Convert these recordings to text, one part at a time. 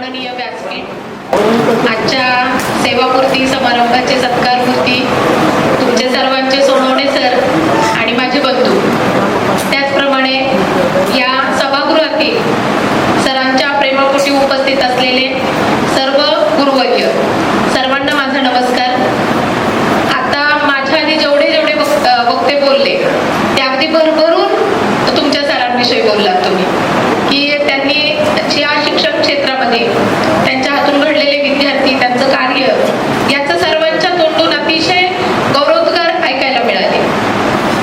माननीय व्यासपीठ. आजच्या सेवापूर्ती समारंभाचे सत्कारपूर्ती तुमचे सर्वांचे सोनवणे सर आणि माझे बंधू. शिक्षण त्यांच्या हातून घडलेले विद्यार्थी त्यांचं कार्य याचं सर्वांच्या तोंडून अतिशय गौरवोद्गार ऐकायला मिळाले.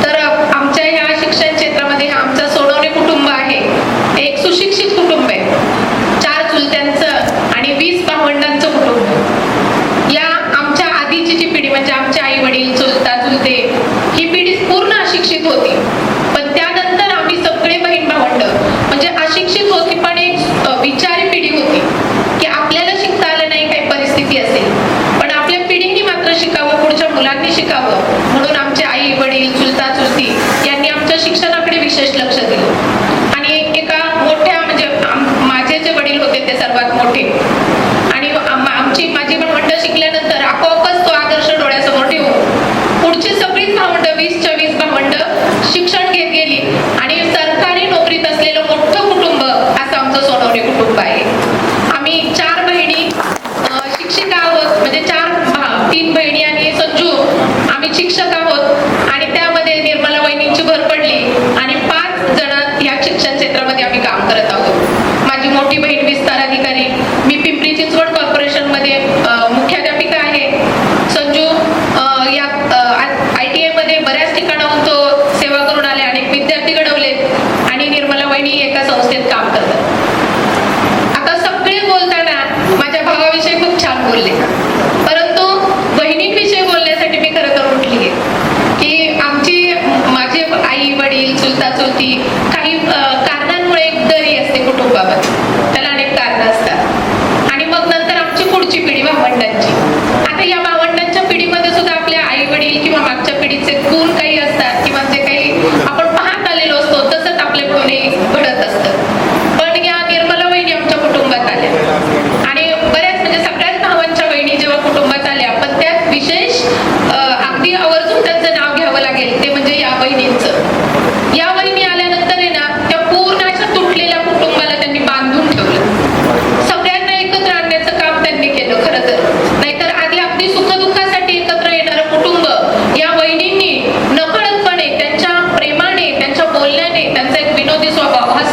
तर आमच्या ह्या शिक्षण क्षेत्रामध्ये आमचं सोनवणे कुटुंब आहे. ते एक सुशिक्षित कुटुंब आहे. चार चुलत्यांचं आणि वीस भावंडांचं कुटुंब या आमच्या आधीची जी पिढी म्हणजे आमचे आई वडील चुलता चुलते ही पिढी पूर्ण अशिक्षित होती. पण त्यानंतर आम्ही सगळे बहीण भावंड म्हणजे अशिक्षित होती पण एक शिकावं म्हणून आमचे आई वडील चुलता चुलती यांनी आमच्या शिक्षणाकडे विशेष लक्ष दिलं. आणि एका मोठ्या म्हणजे माझे जे वडील होते ते सर्वात मोठे आणि आम- आमची माझी भावंड शिकल्यानंतर आपोआपच तो आदर्श डोळ्यासमोर ठेवून पुढची सगळीच भावंड वीसच्या वीस भावंड शिक्षण घेत गेली आणि सरकारी नोकरीत असलेलं मोठं कुटुंब असं आमचं सोनवणे कुटुंब आहे आम्ही चार बहिणी अ, शिक्षिका आहोत म्हणजे चार भा- तीन बहिणी आणि संजू आम्ही शिक्षक आहोत आणि त्यामध्ये निर्मला वहिनींची भर पडली आणि पाच जण या शिक्षण क्षेत्रामध्ये आम्ही काम करत आहोत. माझी मोठी बहीण विस्तार अधिकारी मी पिंपरी चिंचवड कॉर्पोरेशनमध्ये मुख्याध्यापिका आहे. संजू या आय टी आयमध्ये बऱ्याच ठिकाणाहून तो सेवा करून आले अनेक विद्यार्थी घडवलेत आणि निर्मला वहिनी एका संस्थेत काम करतात. आता सगळे बोलताना माझ्या भावाविषयी खूप छान बोलले परंतु बहिणींविषयी बोलण्यासाठी मी खरं तर उठली की आमची माझे आई वडील चुलता चुलती काही अ, कारणांमुळे एक दरी असते कुटुंबामध्ये त्याला अनेक कारणं असतात आणि मग नंतर आमची पुढची पिढी भावंडांची आता या भावंडांच्या पिढीमध्ये सुद्धा आपल्या आई वडील किंवा मागच्या पिढीचे गुण काही असतात किंवा जे काही आपण पाहत आलेलो असतो तसंच आपल्याकडूनही घडत असतं पण या निर्मला वहिनी आमच्या कुटुंबात आल्या आणि बऱ्याच म्हणजे सगळ्याच भावांच्या वहिनी जेव्हा कुटुंबात आल्या पण त्यात विशेष अ, अगदी आवर्जून त्यांचं नाव घ्यावं लागेल ते म्हणजे या बहिणींचं. या बहिणी आल्यानंतर आहे ना त्या पूर्ण अशा तुटलेल्या कुटुंबाला त्यांनी बांधून ठेवलं. सगळ्यांना एकत्र आणण्याचं काम त्यांनी केलं खरं तर. नाहीतर आधी अगदी सुखदुःखासाठी एकत्र येणारं कुटुंब या बहिणींनी नकळतपणे त्यांच्या प्रेमाने त्यांच्या बोलण्याने त्यांचा एक विनोदी स्वभाव हा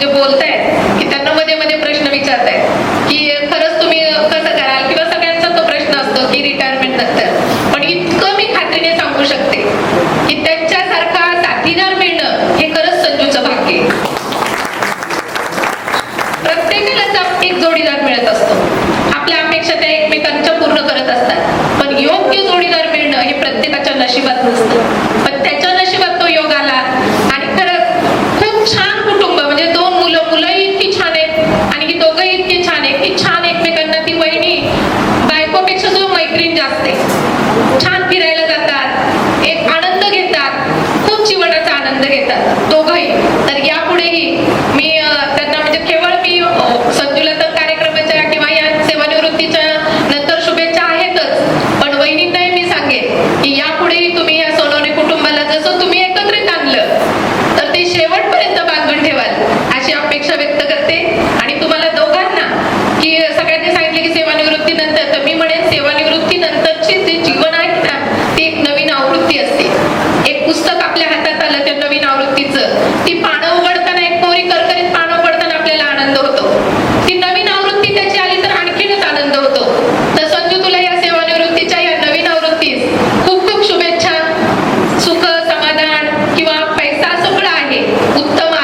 जे बोलतायत की त्यांना मध्ये मध्ये प्रश्न विचारतायत. अपेक्षा व्यक्त करते. आणि तुम्हाला दोघांना की सगळ्यांनी सांगितले की सेवानिवृत्ती नंतर तर मी म्हणेन सेवानिवृत्ती नंतरचे जे जीवन आहेत ना ते एक नवीन आवृत्ती असते. एक पुस्तक आपल्या हातात आलं त्या नवीन आवृत्तीच. ती पानं उघडताना एक कोरी करकरीत पानं उघडताना आपल्याला आनंद होतो. ती नवीन आवृत्ती त्याची आली तर आणखीनच आनंद होतो. तर संजू तुला या सेवानिवृत्तीच्या या नवीन आवृत्तीस खूप खूप शुभेच्छा. सुख समाधान किंवा पैसा सगळं आहे. उत्तम